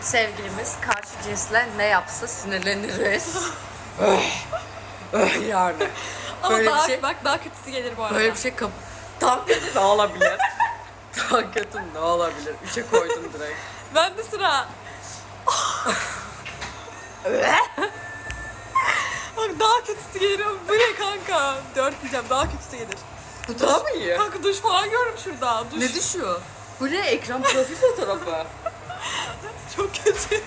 sevgilimiz karşı cinsle ne yapsa sinirleniriz. Öh, öh yani. Ama Böyle bir daha, şey- bak daha kötüsü gelir bu arada. Böyle bir şey kap... Daha kötü ne olabilir? Daha kötü ne olabilir? Üçe koydum direkt. Ben de sıra. Bak daha kötüsü gelir. Bu ne kanka? Dört diyeceğim daha kötüsü gelir. Bu daha mı iyi? Kanka duş falan gördüm şurada. Duş Ne düşüyor? Bu ne? Ekran profil fotoğrafı. Çok kötü.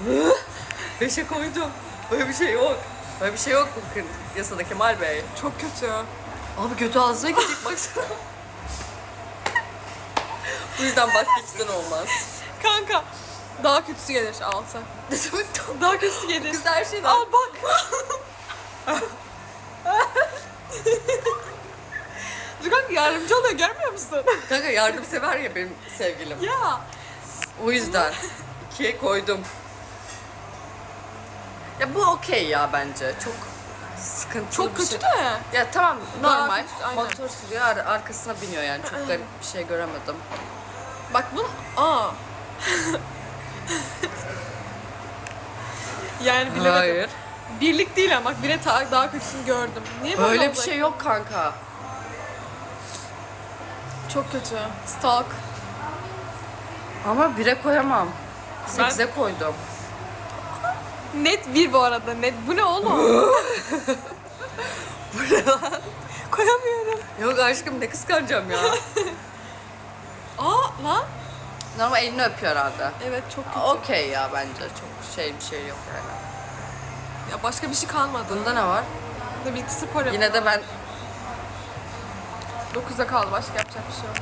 Beşe koydum. Öyle bir şey yok. Öyle bir şey yok bu yasada Kemal Bey. Çok kötü. Abi götü ağzına gidecek baksana. Bu yüzden vazgeçten olmaz. Kanka daha kötüsü gelir al sen. Daha kötüsü gelir. De her şeyden... Al bak. Dur kanka yardımcı oluyor görmüyor musun? Kanka yardımsever ya benim sevgilim. ya. O yüzden ikiye koydum. Ya bu okey ya bence. Çok sıkıntılı Çok kötü şey. de. Ya tamam normal. aynen. Motor sürüyor ar- arkasına biniyor yani. Çok garip bir şey göremedim. Bak bunun... Aa. yani bilemedim. Hayır. Birlik değil ama bak bire ta- daha kötüsünü gördüm. Niye böyle Böyle bir oldu? şey yok kanka. Çok kötü. Stalk. Ama bire koyamam. Sekize koydum. Net bir bu arada. Net. Bu ne oğlum? Koyamıyorum. Yok aşkım ne kıskanacağım ya. Aa lan. Normal elini öpüyor herhalde. Evet çok kötü. Okey ya bence. Çok şey bir şey yok yani. Ya başka bir şey kalmadı. Bunda ne var? Bunda bir spor. Yine de ben 9'da kaldı. Başka yapacak bir şey yok.